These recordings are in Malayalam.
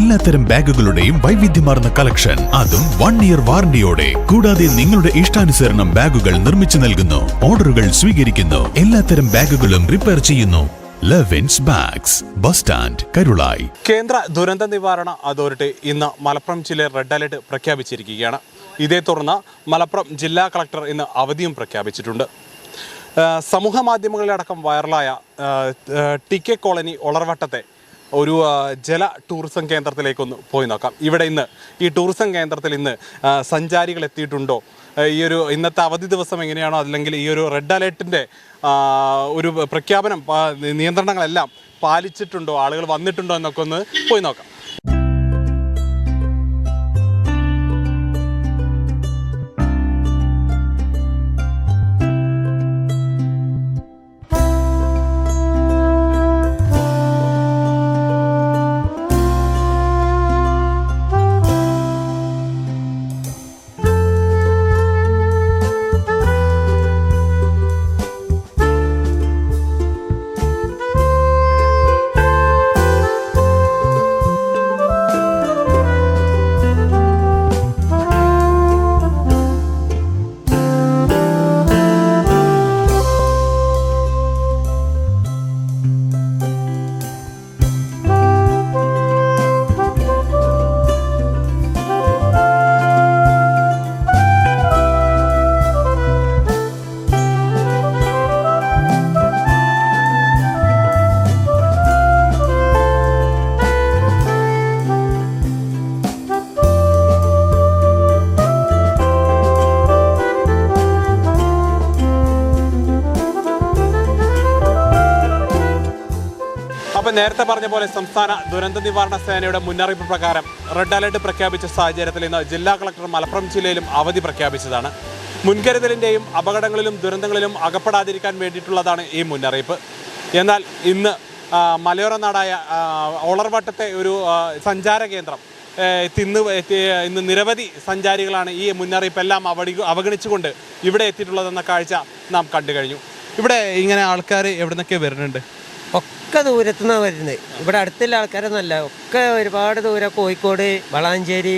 എല്ലാത്തരം ബാഗുകളുടെയും വൈവിധ്യമാർന്ന കളക്ഷൻ. അതും വൺ ഇയർ വാറണ്ടിയോടെ കൂടാതെ നിങ്ങളുടെ ഇഷ്ടാനുസരണം ബാഗുകൾ നിർമ്മിച്ചു നൽകുന്നു. ഓർഡറുകൾ സ്വീകരിക്കുന്നു. എല്ലാത്തരം ബാഗുകളും റിപ്പയർ ചെയ്യുന്നു. Levins bags bus stand Karulayi കേന്ദ്ര ദുരന്ത നിവാരണ അതോറിറ്റി ഇന്ന് മലപ്പുറം ജില്ലയിൽ റെഡ് അലർട്ട് പ്രഖ്യാപിച്ചിരിക്കുകയാണ്. ഇതേ തുടർന്ന് മലപ്പുറം ജില്ലാ കളക്ടർ ഇന്ന് അവധിയും പ്രഖ്യാപിച്ചിട്ടുണ്ട്. സമൂഹ മാധ്യമങ്ങളിലടക്കം വൈറലായ ടി കെ കോളനി ഒളർവട്ടത്തെ ഒരു ജല ടൂറിസം കേന്ദ്രത്തിലേക്കൊന്ന് പോയി നോക്കാം. ഇവിടെ ഇന്ന് ഈ ടൂറിസം കേന്ദ്രത്തിൽ ഇന്ന് സഞ്ചാരികൾ എത്തിയിട്ടുണ്ടോ? ഈ ഒരു ഇന്നത്തെ അവധി ദിവസം എങ്ങനെയാണോ? അല്ലെങ്കിൽ ഈ ഒരു റെഡ് അലേർട്ടിന്റെ ഒരു പ്രഖ്യാപനം നിയന്ത്രണങ്ങളെല്ലാം പാലിച്ചിട്ടുണ്ടോ? ആളുകൾ വന്നിട്ടുണ്ടോ എന്നൊക്കെ ഒന്ന് പോയി നോക്കാം. നേരത്തെ പറഞ്ഞ പോലെ സംസ്ഥാന ദുരന്ത നിവാരണ സേനയുടെ മുന്നറിയിപ്പ് പ്രകാരം റെഡ് അലർട്ട് പ്രഖ്യാപിച്ച സാഹചര്യത്തിൽ ഇന്ന് ജില്ലാ കളക്ടർ മലപ്പുറം ജില്ലയിലും അവധി പ്രഖ്യാപിച്ചതാണ്. മുൻകരുതലിന്റെയും അപകടങ്ങളിലും ദുരന്തങ്ങളിലും അകപ്പെടാതിരിക്കാൻ വേണ്ടിയിട്ടുള്ളതാണ് ഈ മുന്നറിയിപ്പ്. എന്നാൽ ഇന്ന് മലയോര നാടായ ഒളർവട്ടത്തെ ഒരു സഞ്ചാര കേന്ദ്രം തിന്ന് ഇന്ന് നിരവധി സഞ്ചാരികളാണ് ഈ മുന്നറിയിപ്പെല്ലാം അവടി അവഗണിച്ചുകൊണ്ട് ഇവിടെ എത്തിയിട്ടുള്ളതെന്ന കാഴ്ച നാം കണ്ടു കഴിഞ്ഞു. ഇവിടെ ഇങ്ങനെ ആൾക്കാർ എവിടെ നിന്നൊക്കെ വരുന്നുണ്ട്? ഒക്കെ ദൂരത്തു നിന്നാണ് വരുന്നത് ഇവിടെ അടുത്തുള്ള ആൾക്കാരൊന്നുമല്ല ഒക്കെ ഒരുപാട് ദൂരം കോഴിക്കോട് വളാഞ്ചേരി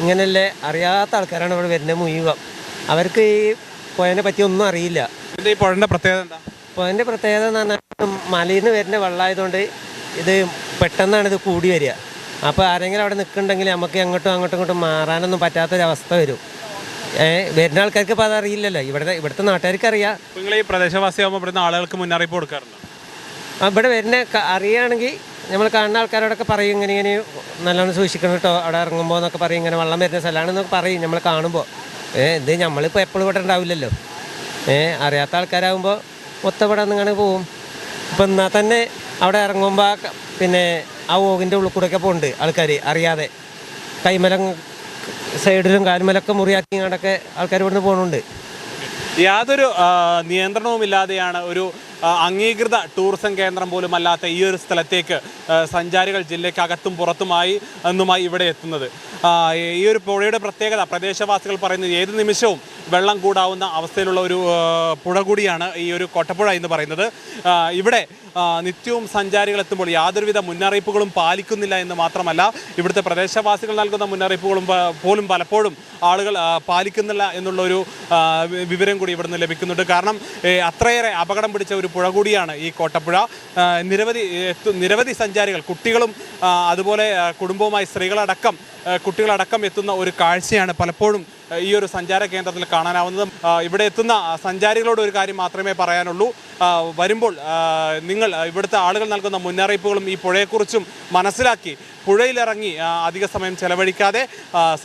ഇങ്ങനെയുള്ള അറിയാത്ത ആൾക്കാരാണ് ഇവിടെ വരുന്നത് മുഴുവൻ. അവർക്ക് ഈ പുഴനെ പറ്റി ഒന്നും അറിയില്ല. ഇതിന്റെ ഈ പുഴന്റെ പ്രത്യേകത എന്താ? പുഴന്റെ പ്രത്യേകത എന്ന് പറഞ്ഞാൽ മലയിൽ നിന്ന് വരുന്ന വെള്ളമായതുകൊണ്ട് ഇത് പെട്ടെന്നാണ് ഇത് കൂടി വരിക. അപ്പോൾ ആരെങ്കിലും അവിടെ നിൽക്കുന്നുണ്ടെങ്കിൽ നമുക്ക് അങ്ങോട്ടും അങ്ങോട്ടും ഇങ്ങോട്ടും മാറാനൊന്നും പറ്റാത്തൊരവസ്ഥ വരും. ഏഹ് വരുന്ന ആൾക്കാർക്ക് ഇപ്പോൾ അറിയില്ലല്ലോ ഇവിടുത്തെ ഇവിടുത്തെ നാട്ടുകാർക്ക് അറിയാം നിങ്ങൾ ഈ പ്രദേശവാസിയാകുമ്പോൾ ഇവിടുന്ന് ആളുകൾക്ക് മുന്നറിയിപ്പ് കൊടുക്കാറുണ്ട്? ഇവിടെ വരുന്ന അറിയുകയാണെങ്കിൽ നമ്മൾ കാണുന്ന ആൾക്കാരോടൊക്കെ പറയും ഇങ്ങനെ ഇങ്ങനെ നല്ലോണം സൂക്ഷിക്കണം കേട്ടോ അവിടെ ഇറങ്ങുമ്പോൾ എന്നൊക്കെ പറയും ഇങ്ങനെ വെള്ളം വരുന്ന സ്ഥലമാണെന്നൊക്കെ പറയും നമ്മൾ കാണുമ്പോൾ ഏ ഇത് നമ്മളിപ്പോൾ എപ്പോഴും ഇവിടെ ഉണ്ടാവില്ലല്ലോ. ഏ അറിയാത്ത ആൾക്കാരാകുമ്പോൾ മൊത്തം ഇവിടെ നിന്നാണ് പോവും. ഇപ്പം എന്നാൽ തന്നെ അവിടെ ഇറങ്ങുമ്പോൾ പിന്നെ ആ ഓകിന്റെ ഉള്ളിൽ കൂടെയൊക്കെ പോകുന്നുണ്ട് ആൾക്കാർ അറിയാതെ. കൈമലം സൈഡിലും കാൽമലൊക്കെ മുറിയാക്കി കണ്ടൊക്കെ ആൾക്കാർ ഇവിടുന്ന് പോകുന്നുണ്ട് യാതൊരു നിയന്ത്രണവും നിയന്ത്രണവുമില്ലാതെയാണ് ഒരു അംഗീകൃത ടൂറിസം കേന്ദ്രം പോലും അല്ലാത്ത ഈ ഒരു സ്ഥലത്തേക്ക് സഞ്ചാരികൾ ജില്ലയ്ക്കകത്തും പുറത്തുമായി എന്നുമായി ഇവിടെ എത്തുന്നത്. ഈ ഒരു പുഴയുടെ പ്രത്യേകത പ്രദേശവാസികൾ പറയുന്നത് ഏത് നിമിഷവും വെള്ളം കൂടാവുന്ന അവസ്ഥയിലുള്ള ഒരു പുഴ കൂടിയാണ് ഈ ഒരു കൊട്ടപ്പുഴ എന്ന് പറയുന്നത്. ഇവിടെ നിത്യവും സഞ്ചാരികൾ എത്തുമ്പോൾ യാതൊരുവിധ മുന്നറിയിപ്പുകളും പാലിക്കുന്നില്ല എന്ന് മാത്രമല്ല ഇവിടുത്തെ പ്രദേശവാസികൾ നൽകുന്ന മുന്നറിയിപ്പുകളും പോലും പലപ്പോഴും ആളുകൾ പാലിക്കുന്നില്ല എന്നുള്ളൊരു വിവരം കൂടി ഇവിടുന്ന് ലഭിക്കുന്നുണ്ട്. കാരണം അത്രയേറെ അപകടം പിടിച്ച ഒരു പുഴ കൂടിയാണ് ഈ കോട്ടപ്പുഴ. നിരവധി നിരവധി സഞ്ചാരികൾ കുട്ടികളും അതുപോലെ കുടുംബവുമായി സ്ത്രീകളടക്കം കുട്ടികളടക്കം എത്തുന്ന ഒരു കാഴ്ചയാണ് പലപ്പോഴും ഈ ഒരു സഞ്ചാര കേന്ദ്രത്തിൽ കാണാനാവുന്നത് ഇവിടെ എത്തുന്ന സഞ്ചാരികളോട് ഒരു കാര്യം മാത്രമേ പറയാനുള്ളൂ. വരുമ്പോൾ നിങ്ങൾ ഇവിടുത്തെ ആളുകൾ നൽകുന്ന മുന്നറിയിപ്പുകളും ഈ പുഴയെക്കുറിച്ചും മനസ്സിലാക്കി പുഴയിലിറങ്ങി അധിക സമയം ചെലവഴിക്കാതെ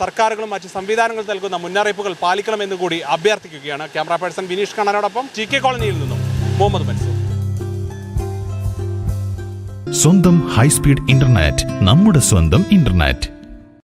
സർക്കാരുകളും മറ്റ് സംവിധാനങ്ങളും നൽകുന്ന മുന്നറിയിപ്പുകൾ പാലിക്കണമെന്ന് കൂടി അഭ്യർത്ഥിക്കുകയാണ് ക്യാമറ പേഴ്സൺ വിനീഷ് കണ്ണനോടൊപ്പം ടി കെ കോളനിയിൽ നിന്നും മുഹമ്മദ് മൻസൂർ. സ്വന്തം ഹൈസ്പീഡ് ഇന്റർനെറ്റ് നമ്മുടെ സ്വന്തം ഇന്റർനെറ്റ്.